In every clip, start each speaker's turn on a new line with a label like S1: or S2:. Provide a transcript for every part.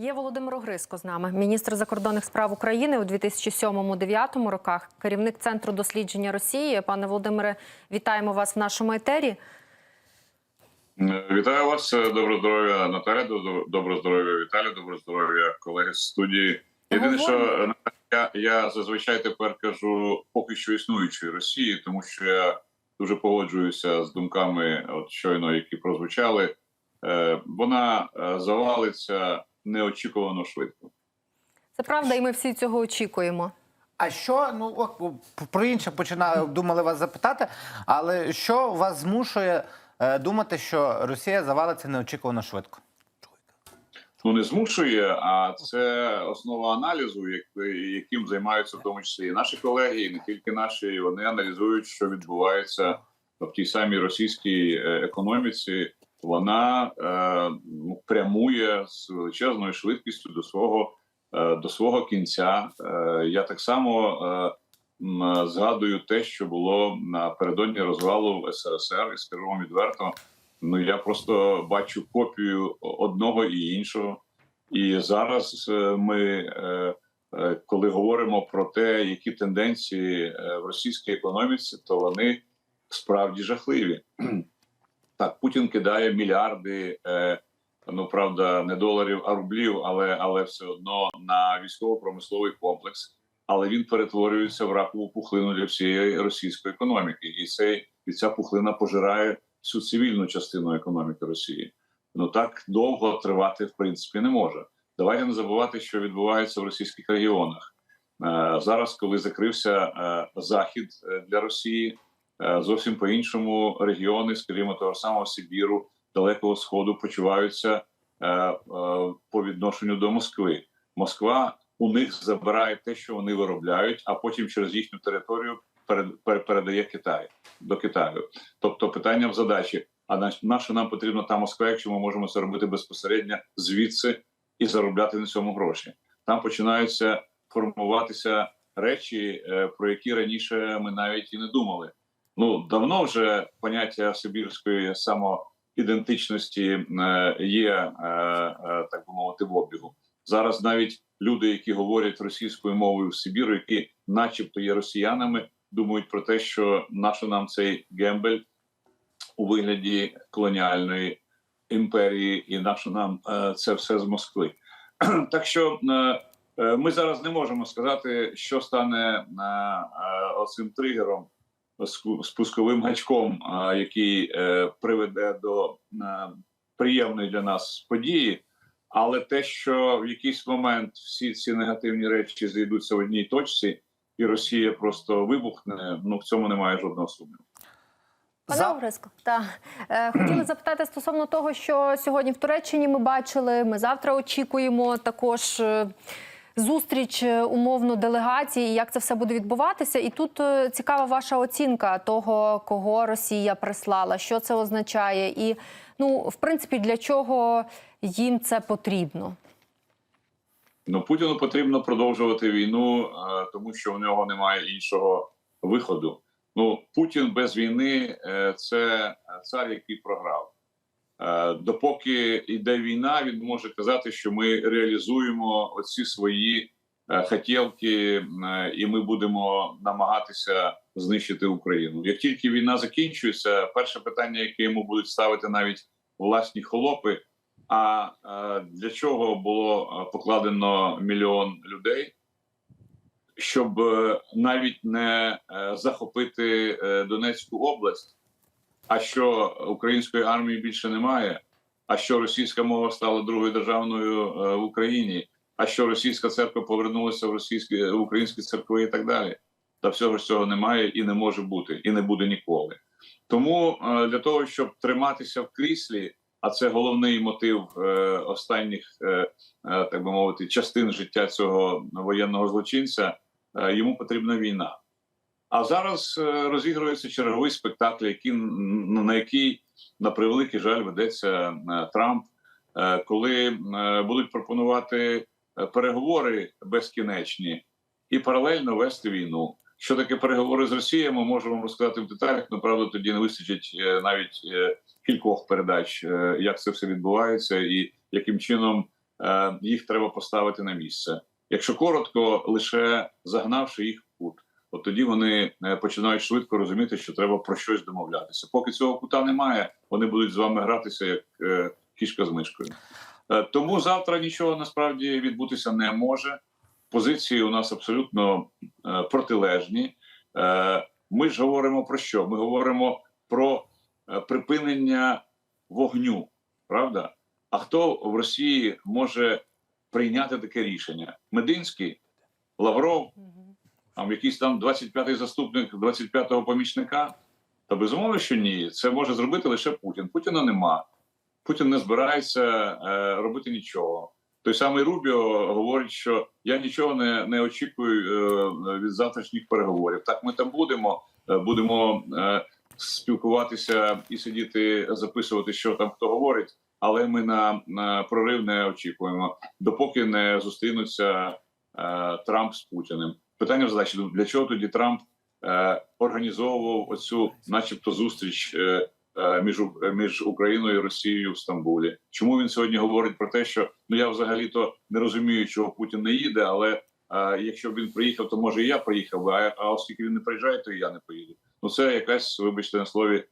S1: Є Володимир Огриско з нами, міністр закордонних справ України у 2007-2009 роках, керівник центру дослідження Росії. Пане Володимире, вітаємо вас в нашому етері.
S2: Вітаю вас, добро здоров'я Наталя, добро- здоров'я Віталій, добро здоров'я колеги з студії. Єдине, що я, я зазвичай тепер кажу поки що існуючої Росії, тому що я дуже погоджуюся з думками, от щойно, які прозвучали. Е, вона е, завалиться неочікувано швидко.
S1: Це правда, і ми всі цього очікуємо.
S3: А що, ну о, о, про інше починаю думали вас запитати, але що вас змушує е, думати, що Росія завалиться неочікувано швидко?
S2: Ну не змушує, а це основа аналізу, яким займаються в тому числі і наші колеги, і не тільки наші. І Вони аналізують, що відбувається в тій самій російській е, економіці. Вона е, ну, прямує з величезною швидкістю до свого е, до свого кінця. Е, я так само е, згадую те, що було напередодні розвалу СРСР, і скажу вам відверто. Ну я просто бачу копію одного і іншого. І зараз е, ми, е, е, коли говоримо про те, які тенденції в російській економіці, то вони справді жахливі. Так, Путін кидає мільярди, е, ну правда, не доларів, а рублів, але, але все одно на військово-промисловий комплекс. Але він перетворюється в ракову пухлину для всієї російської економіки, і цей і ця пухлина пожирає всю цивільну частину економіки Росії. Ну так довго тривати в принципі не може. Давайте не забувати, що відбувається в російських регіонах Е, зараз, коли закрився е, захід е, для Росії, зовсім по іншому регіони, скажімо, того самого Сибіру, Далекого Сходу, почуваються е, е, по відношенню до Москви. Москва у них забирає те, що вони виробляють, а потім через їхню територію перед- пер- передає Китай до Китаю. Тобто питання в задачі: а на, що нам потрібна та Москва, якщо ми можемо це робити безпосередньо звідси і заробляти на цьому гроші? Там починаються формуватися речі, е, про які раніше ми навіть і не думали. Ну давно вже поняття сибірської самоідентичності е, є, е, е, так би мовити, в обігу. Зараз навіть люди, які говорять російською мовою в Сибіру, які, начебто, є росіянами, думають про те, що наше нам цей гембель у вигляді колоніальної імперії, і наше нам це все з Москви. так що ми зараз не можемо сказати, що стане оцим тригером, спусковим гачком, який е, приведе до е, приємної для нас події. Але те, що в якийсь момент всі ці негативні речі зійдуться в одній точці, і Росія просто вибухне, ну в цьому немає жодного сумніву.
S1: Пане Огриско, так. Е, хотіли запитати стосовно того, що сьогодні в Туреччині ми бачили. Ми завтра очікуємо також зустріч е, умовно делегації, як це все буде відбуватися. І тут е, цікава ваша оцінка того, кого Росія прислала, що це означає, і ну, в принципі, для чого їм це потрібно.
S2: Ну Путіну потрібно продовжувати війну, е, тому що у нього немає іншого виходу. Ну Путін без війни це цар, який програв. Е, Допоки йде війна, він може казати, що ми реалізуємо оці свої е, хотілки, е, і ми будемо намагатися знищити Україну. Як тільки війна закінчується, перше питання, яке йому будуть ставити навіть власні холопи. А для чого було покладено мільйон людей? Щоб навіть не захопити Донецьку область, а що української армії більше немає, а що російська мова стала другою державною е, в Україні, а що російська церква повернулася в російські в українські церкви і так далі. Та всього ж цього немає і не може бути, і не буде ніколи. Тому е, для того, щоб триматися в кріслі, а це головний мотив е, останніх, е, е, так би мовити, частин життя цього воєнного злочинця. е, йому потрібна війна. А зараз е, розігрується черговий спектакль, який, м, на який, на превеликий жаль, ведеться е, Трамп, е, коли будуть пропонувати переговори безкінечні і паралельно вести війну. Що таке переговори з Росією, ми можемо розказати в деталях. Ну, правда, тоді не вистачить навіть кількох передач, як це все відбувається, і яким чином їх треба поставити на місце. Якщо коротко, лише загнавши їх в кут, от тоді вони е, починають швидко розуміти, що треба про щось домовлятися. Поки цього кута немає, вони будуть з вами гратися як е, кішка з мишкою. Е, Тому завтра нічого насправді відбутися не може. Позиції у нас абсолютно протилежні. Ми ж говоримо про що? Ми говоримо про припинення вогню, правда? А хто в Росії може прийняти таке рішення? Мединський, Лавров, там якийсь там 25-й заступник 25-го помічника? Та безумовно, що ні. Це може зробити лише Путін. Путіна нема. Путін не збирається е, робити нічого. Той самий Рубіо говорить, що я нічого не, не очікую е, від завтрашніх переговорів. Так ми там будемо, е, будемо е, спілкуватися і сидіти, записувати, що там хто говорить. Але ми на, на прорив не очікуємо, допоки не зустрінуться е, Трамп з Путіним. Питання в задачі для чого тоді Трамп е, організовував оцю, начебто, зустріч е, е, між між Україною і Росією в Стамбулі. Чому він сьогодні говорить про те, що ну я взагалі то не розумію, чого Путін не їде, але е, якщо б він приїхав, то може і я приїхав. А, а оскільки він не приїжджає, то і я не поїду. Ну це якась, вибачте на слові,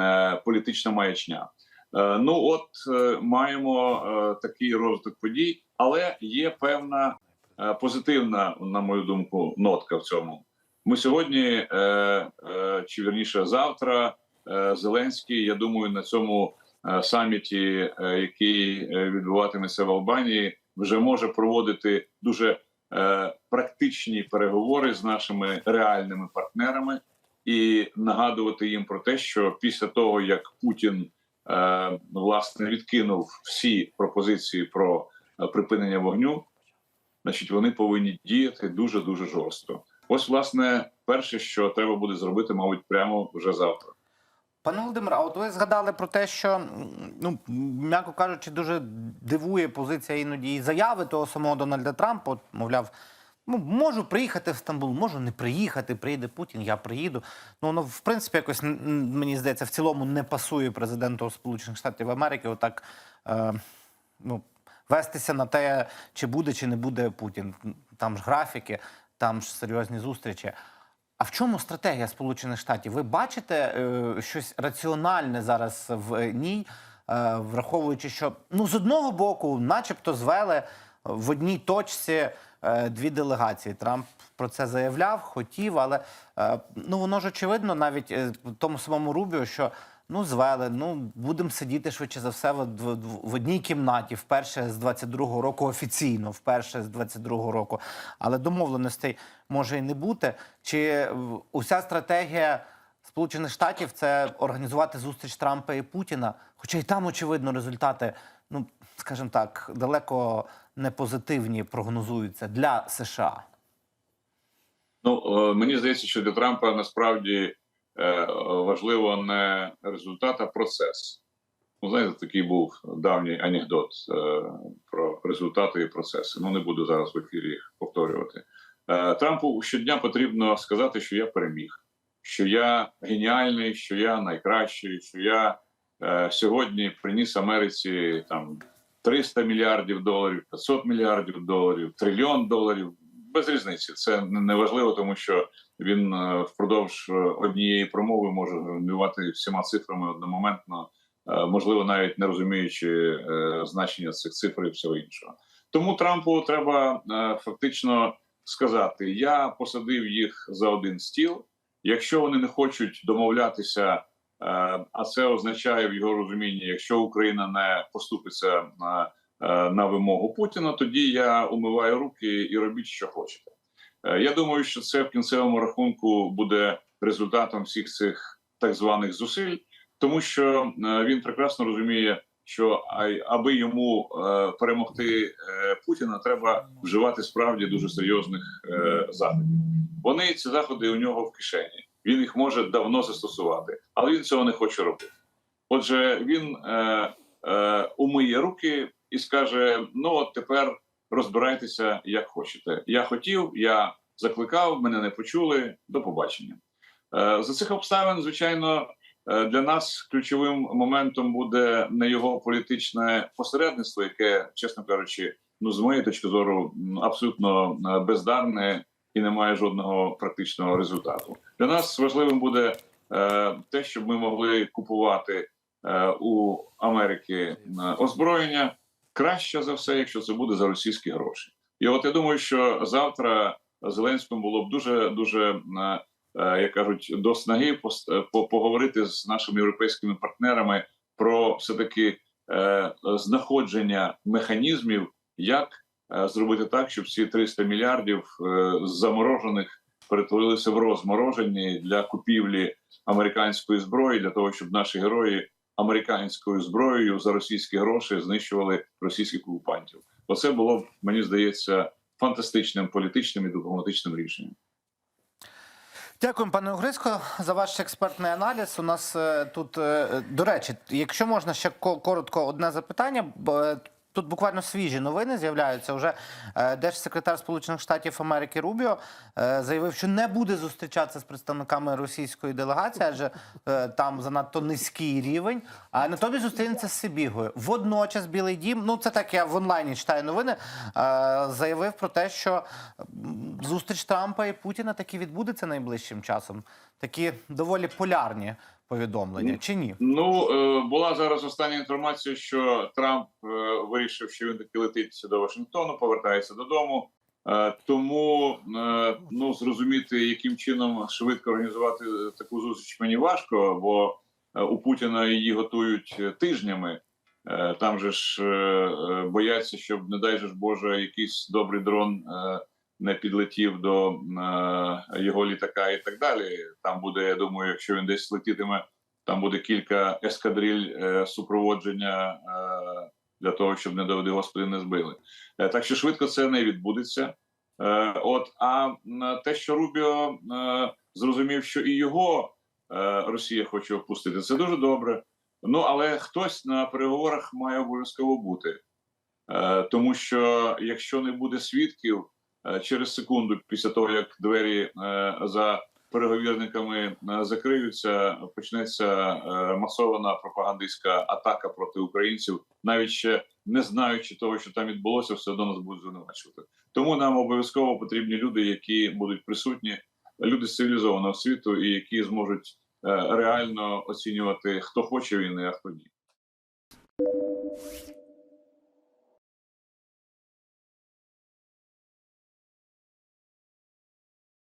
S2: е, політична маячня. Е, ну от е, маємо такий розвиток подій, але є певна позитивна, на мою думку, нотка в цьому. Ми сьогодні, е, е, чи вірніше завтра, е, Зеленський, я думаю, на цьому е, саміті, е, який е, відбуватиметься в Албанії, вже може проводити дуже е, практичні переговори з нашими реальними партнерами і нагадувати їм про те, що після того як Путін е, власне відкинув всі пропозиції про е, припинення вогню, значить вони повинні діяти дуже дуже жорстко. Ось, власне, перше, що треба буде зробити, мабуть, прямо вже завтра.
S3: Пане Володимире, а от ви згадали про те, що ну м'яко кажучи, дуже дивує позиція іноді і заяви того самого Дональда Трампа. От, мовляв, ну можу приїхати в Стамбул, можу не приїхати. Приїде Путін, я приїду. Ну воно в принципі якось мені здається, в цілому не пасує президенту Сполучених Штатів Америки. Отак е, ну вестися на те, чи буде, чи не буде Путін. Там ж графіки, там ж серйозні зустрічі. А в чому стратегія Сполучених Штатів? Ви бачите е, щось раціональне зараз в ній, е, враховуючи, що ну з одного боку, начебто, звели в одній точці е, дві делегації. Трамп про це заявляв, хотів, але е, ну воно ж очевидно, навіть е, тому самому Рубіо, що ну звели, ну будемо сидіти швидше за все в, в, в одній кімнаті, вперше з 22-го року офіційно, вперше з 22-го року. Але домовленостей може і не бути. Чи уся стратегія Сполучених Штатів це організувати зустріч Трампа і Путіна? Хоча й там, очевидно, результати, ну скажімо так, далеко не позитивні прогнозуються для США.
S2: Ну е, мені здається, що для Трампа насправді важливо не результат, а процес. Ну, знаєте, такий був давній анекдот е, про результати і процеси. Ну не буду зараз в ефірі їх повторювати. Е, Трампу щодня потрібно сказати, що я переміг, що я геніальний, що я найкращий, що я е, сьогодні приніс Америці там 300 мільярдів доларів, 500 мільярдів доларів, трильйон доларів. Без різниці. Це не важливо, тому що він е, впродовж е, однієї промови може генерувати всіма цифрами одномоментно, е, можливо, навіть не розуміючи значення цих цифр і всього іншого. Тому Трампу треба фактично сказати: я посадив їх за один стіл. Якщо вони не хочуть домовлятися, а це означає в його розумінні, якщо Україна не поступиться на, е, вимогу Путіна, тоді я умиваю руки і робіть, що хочете. Е, Я думаю, що це в кінцевому рахунку буде результатом всіх цих так званих зусиль, тому що е, він прекрасно розуміє, що аби йому перемогти Путіна, треба вживати справді дуже серйозних заходів. Вони ці заходи у нього в кишені. Він їх може давно застосувати, але він цього не хоче робити. Отже, він е, е, умиє руки і скаже: ну от тепер розбирайтеся як хочете. Я хотів, я закликав, мене не почули. До побачення. Е, за цих обставин, звичайно, е, для нас ключовим моментом буде не його політичне посередництво, яке, чесно кажучи, ну з моєї точки зору, абсолютно е, бездарне і не має жодного практичного результату. Для нас важливим буде те, щоб ми могли купувати у Америки озброєння краще за все, якщо це буде за російські гроші. І от я думаю, що завтра Зеленському було б дуже дуже е, е, як кажуть, до снаги е, по- поговорити з нашими європейськими партнерами про все таки знаходження механізмів, як зробити так, щоб ці 300 мільярдів заморожених перетворилися в розморожені для купівлі американської зброї, для того, щоб наші герої американською зброєю за російські гроші знищували російських окупантів. Оце було мені здається фантастичним політичним і дипломатичним рішенням.
S3: Дякую, пане Огриско, за ваш експертний аналіз. У нас е, тут, е, до речі, якщо можна ще ко- коротко одне запитання. Тут буквально свіжі новини з'являються. Уже е, держсекретар Сполучених Штатів Америки Рубіо е, заявив, що не буде зустрічатися з представниками російської делегації, адже е, там занадто низький рівень. А натомість зустрінеться з Сибігою. Водночас Білий Дім, ну це так я в онлайні читаю новини. Заявив про те, що зустріч Трампа і Путіна таки відбудеться найближчим часом. Такі доволі полярні повідомлення, чи ні?
S2: Ну е, була зараз остання інформація, що Трамп е, вирішив, що він таки летить до Вашингтону, повертається додому. Е, Тому ну зрозуміти, яким чином швидко організувати таку зустріч мені важко, бо у Путіна її готують тижнями. Там же ж бояться, щоб не дай же ж Боже, якийсь добрий дрон не підлетів до е, його літака і так далі. Там буде, я думаю, якщо він десь летітиме, там буде кілька ескадриль е, супроводження е, для того, щоб не доведи господи не збили. Е, так що швидко це не відбудеться. Е, от а те, що Рубіо е, зрозумів, що і його е, Росія хоче опустити, це дуже добре. Ну але хтось на переговорах має обов'язково бути, е, тому що якщо не буде свідків через секунду після того, як двері е, за переговірниками е, закриються, почнеться е, масована пропагандистська атака проти українців, навіть ще не знаючи того, що там відбулося, все одно нас будуть звинувачувати. Тому нам обов'язково потрібні люди, які будуть присутні, люди з цивілізованого світу, і які зможуть е, реально оцінювати, хто хоче війни, а хто ні.